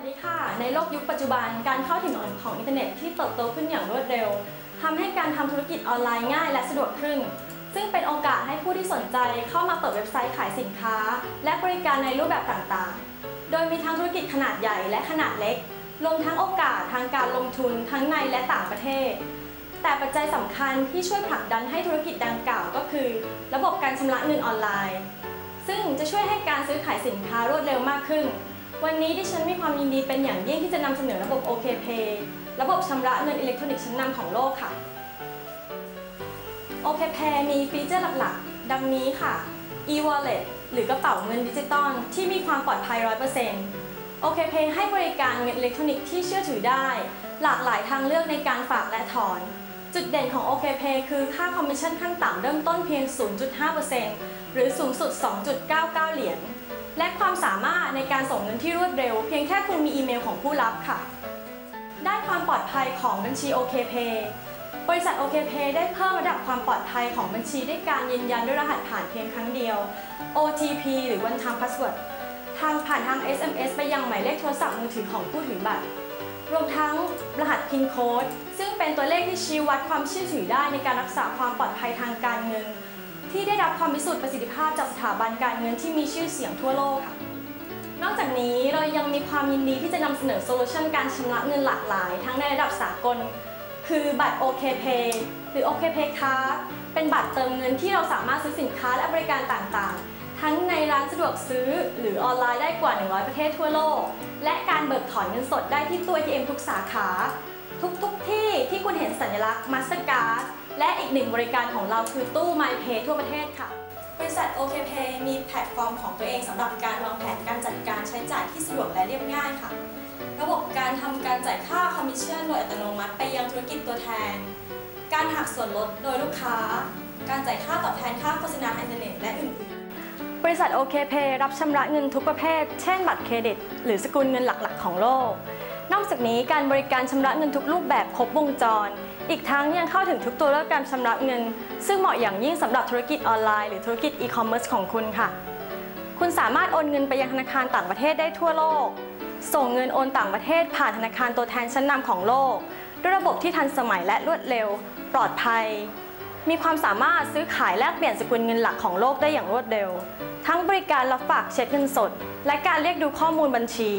วัสดีค่ะ ในโลกยุคปัจจุบันการเข้าถึงของอินเทอร์เน็ตที่เติบโตขึ้นอย่างรวดเร็วทำให้การทำธุรกิจออนไลน์ง่ายและสะดวกขึ้น ซึ่งเป็นโอกาสให้ผู้ที่สนใจเข้ามาเปิดเว็บไซต์ขายสินค้า และบริการในรูปแบบต่างๆ โดยมีทั้งธุรกิจขนาดใหญ่และขนาดเล็ก รวมทั้งโอกาสทางการลงทุนทั้งในและต่างประเทศ แต่ปัจจัยสำคัญที่ช่วยผลักดันให้ธุรกิจดังกล่าวก็คือ ระบบการชำระเงินออนไลน์ ซึ่งจะช่วยให้การซื้อขายสินค้ารวดเร็วมากขึ้น วันนี้ดิฉันมีความยินดีเป็นอย่างยิ่งที่จะนำเสนอระบบ OKPay ระบบชำระเงินอิเล็กทรอนิกส์ชั้นนำของโลกค่ะ OKPay มีฟีเจอร์หลักๆ ดังนี้ค่ะ e-wallet หรือกระเป๋าเงินดิจิตอลที่มีความปลอดภัย 100% OKPay ให้บริการเงินอิเล็กทรอนิกส์ที่เชื่อถือได้ หลากหลายทางเลือกในการฝากและถอน จุดเด่นของ OKPay คือค่าคอมมิชชั่นขั้นต่ำเริ่มต้นเพียง 0.5%หรือสูงสุด 2.99 เหรียญ และความสามารถในการส่งเงินที่รวดเร็ว เพียงแค่คุณมีอีเมลของผู้รับค่ะ ด้านความปลอดภัยของบัญชี OKPay บริษัท OKPay ได้เพิ่มระดับความปลอดภัยของบัญชีด้วยการยืนยันด้วยรหัสผ่านเพียงครั้งเดียว OTP หรือ One Time Password ทางผ่านทาง SMS ไปยังหมายเลขโทรศัพท์มือถือของผู้ถือบัตร รวมทั้งรหัส PIN code ซึ่งเป็นตัวเลขที่ชี้วัดความเชื่อถือได้ในการรักษาความปลอดภัยทางการเงิน รับความพิสูจน์ประสิทธิภาพจากสถาบันการเงินที่มีชื่อเสียงทั่วโลกค่ะ นอกจากนี้เรายังมีความยินดีที่จะนำเสนอโซลูชันการชำระเงินหลากหลาย ทั้งในระดับสากล คือบัตร OKPay หรือ OKPay Card เป็นบัตรเติมเงินที่เราสามารถซื้อสินค้าและบริการต่างๆทั้งในร้านสะดวกซื้อหรือออนไลน์ได้กว่า 100 ประเทศทั่วโลก และการเบิกถอนเงินสดได้ที่ตู้ ATM ทุกสาขา ทุกๆทที่ที่คุณเห็นสัญลักษณ์ Mastercard และอีกหนึ่งบริการของเราคือตู้ MyPay ทั่วประเทศค่ะ บริษัท OKPay มีแพลตฟอร์มของตัวเองสำหรับการวางแผนการจัดการใช้จ่ายที่สะดวกและเรียบง่ายค่ะ ระบบการทำการจ่ายค่าคอมมิชชั่นโดยอัตโนมัติไปยังธุรกิจตัวแทน การหักส่วนลดโดยลูกค้า การจ่ายค่าตอบแทนค่าโฆษณาอินเทอร์เน็ตและอื่นๆบริษัท OKPay รับชำระเงินทุกประเภท เช่นบัตรเครดิต หรือสกุลเงินหลักๆ ของโลก นอกจากนี้การบริการชำระเงินทุกรูปแบบครบวงจร อีกทั้งยังเข้าถึงทุกตัวเลือกการชำระเงิน ซึ่งเหมาะอย่างยิ่งสำหรับธุรกิจออนไลน์หรือธุรกิจอีคอมเมิร์ซของคุณค่ะ คุณสามารถโอนเงินไปยังธนาคารต่างประเทศได้ทั่วโลก ส่งเงินโอนต่างประเทศผ่านธนาคารตัวแทนชั้นนำของโลก ด้วยระบบที่ทันสมัยและรวดเร็ว ปลอดภัย มีความสามารถซื้อขายแลกเปลี่ยนสกุลเงินหลักของโลกได้อย่างรวดเร็ว ทั้งบริการรับฝากเช็คเงินสด และการเรียกดูข้อมูลบัญชี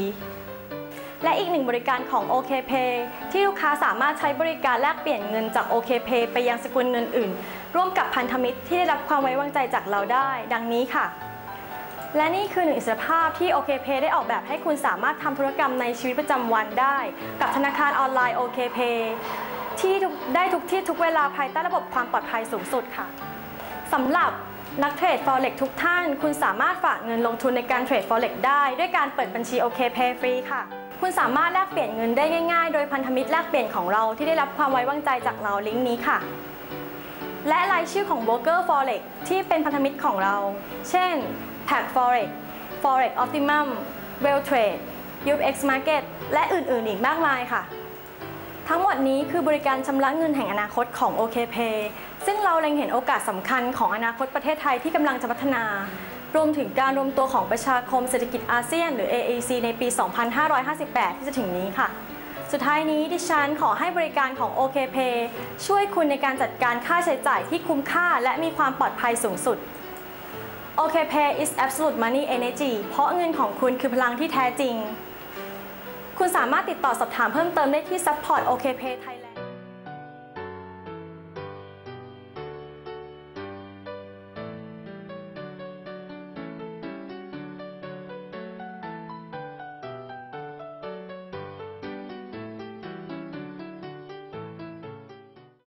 และอีกหนึ่งบริการของ OKPay ที่ลูกค้าสามารถใช้บริการแลกเปลี่ยนเงินจาก OKPay ไปยังสกุลเงินอื่น ร่วมกับพันธมิตรที่ได้รับความไว้วางใจจากเราได้ ดังนี้ค่ะ และนี่คือหนึ่งอิสรภาพที่ OKPay ได้ออกแบบให้คุณสามารถทำธุรกรรมในชีวิตประจำวันได้ กับธนาคารออนไลน์ OKPay ที่ทุกได้ทุกที่ทุกเวลาภายใต้ระบบความปลอดภัยสูงสุดค่ะสำหรับนักเทรด Forex ทุกท่าน คุณสามารถฝากเงินลงทุนในการเทรด Forex ได้ ด้วยการเปิดบัญชี OKPay ฟรีค่ะ คุณสามารถแลกเปลี่ยนเงินได้ง่าย ๆ โดยพันธมิตรแลกเปลี่ยนของเราที่ได้รับความไว้วางใจจากเราลิงก์นี้ค่ะ และรายชื่อของ Broker Forex ที่เป็นพันธมิตรของเรา เช่น Pack Forex Forex Optimum Well Trade UX Market และอื่นๆ อีกมากมายค่ะ ทั้งหมดนี้คือบริการชำระเงินแห่งอนาคตของ OKPay ซึ่งเราเล็งเห็นโอกาสสำคัญของอนาคตประเทศไทยที่กำลังจะพัฒนา รวมถึงการรวมตัวของประชาคมเศรษฐกิจอาเซียน หรือ AAC ในปี 2558 ที่จะถึงนี้ค่ะ สุดท้ายนี้ดิฉันขอให้บริการของ OKPay ช่วยคุณในการจัดการค่าใช้จ่ายที่คุ้มค่า และมีความปลอดภัยสูงสุด OKPay is absolute money energy เพราะเงินของคุณคือพลังที่แท้จริง คุณสามารถติดต่อสอบถามเพิ่มเติมได้ที่ Support OKPay Thailand